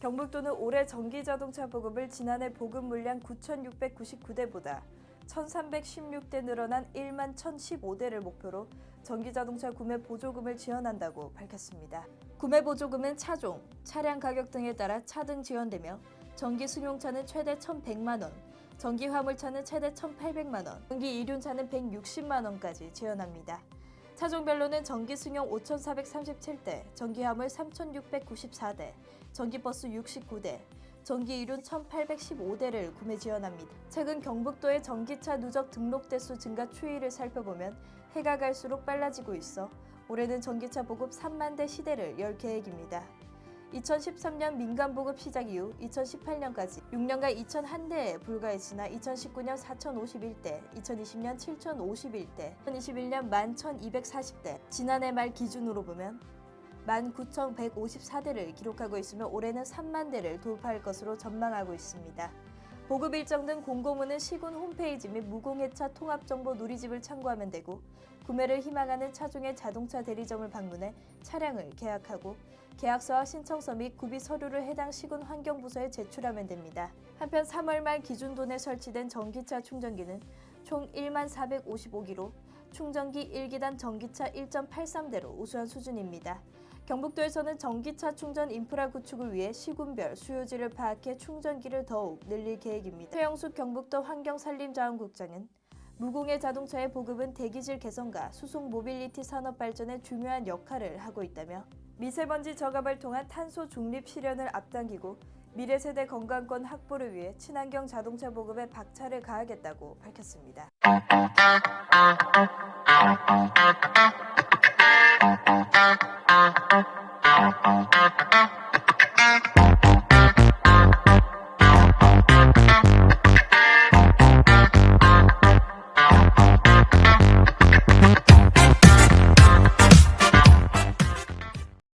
경북도는 올해 전기 자동차 보급을 지난해 보급 물량 9,699대보다 1,316대 늘어난 1만 1,015대를 목표로 전기 자동차 구매 보조금을 지원한다고 밝혔습니다. 구매 보조금은 차종, 차량 가격 등에 따라 차등 지원되며 전기 승용차는 최대 1,100만 원, 전기 화물차는 최대 1,800만 원, 전기 이륜차는 160만 원까지 지원합니다. 차종별로는 전기 승용 5,437대, 전기 화물 3,694대, 전기 버스 69대, 전기 이륜 1,815대를 구매 지원합니다. 최근 경북도의 전기차 누적 등록 대수 증가 추이를 살펴보면 해가 갈수록 빨라지고 있어 올해는 전기차 보급 3만 대 시대를 열 계획입니다. 2013년 민간 보급 시작 이후 2018년까지 6년간 2,001대에 불과했으나 2019년 4,051대, 2020년 7,051대, 2021년 11,240대, 지난해 말 기준으로 보면 19,154대를 기록하고 있으며 올해는 3만 대를 돌파할 것으로 전망하고 있습니다. 보급 일정 등 공고문은 시군 홈페이지 및 무공해차 통합정보 누리집을 참고하면 되고 구매를 희망하는 차종의 자동차 대리점을 방문해 차량을 계약하고 계약서와 신청서 및 구비 서류를 해당 시군 환경부서에 제출하면 됩니다. 한편 3월 말 기준 돈에 설치된 전기차 충전기는 총 1만 455기로 충전기 1기단 전기차 1.83대로 우수한 수준입니다. 경북도에서는 전기차 충전 인프라 구축을 위해 시군별 수요지를 파악해 충전기를 더욱 늘릴 계획입니다. 최영숙 경북도 환경산림자원국장은 무공해 자동차의 보급은 대기질 개선과 수송 모빌리티 산업 발전에 중요한 역할을 하고 있다며 미세먼지 저감을 통한 탄소 중립 실현을 앞당기고 미래 세대 건강권 확보를 위해 친환경 자동차 보급에 박차를 가하겠다고 밝혔습니다. Thank you.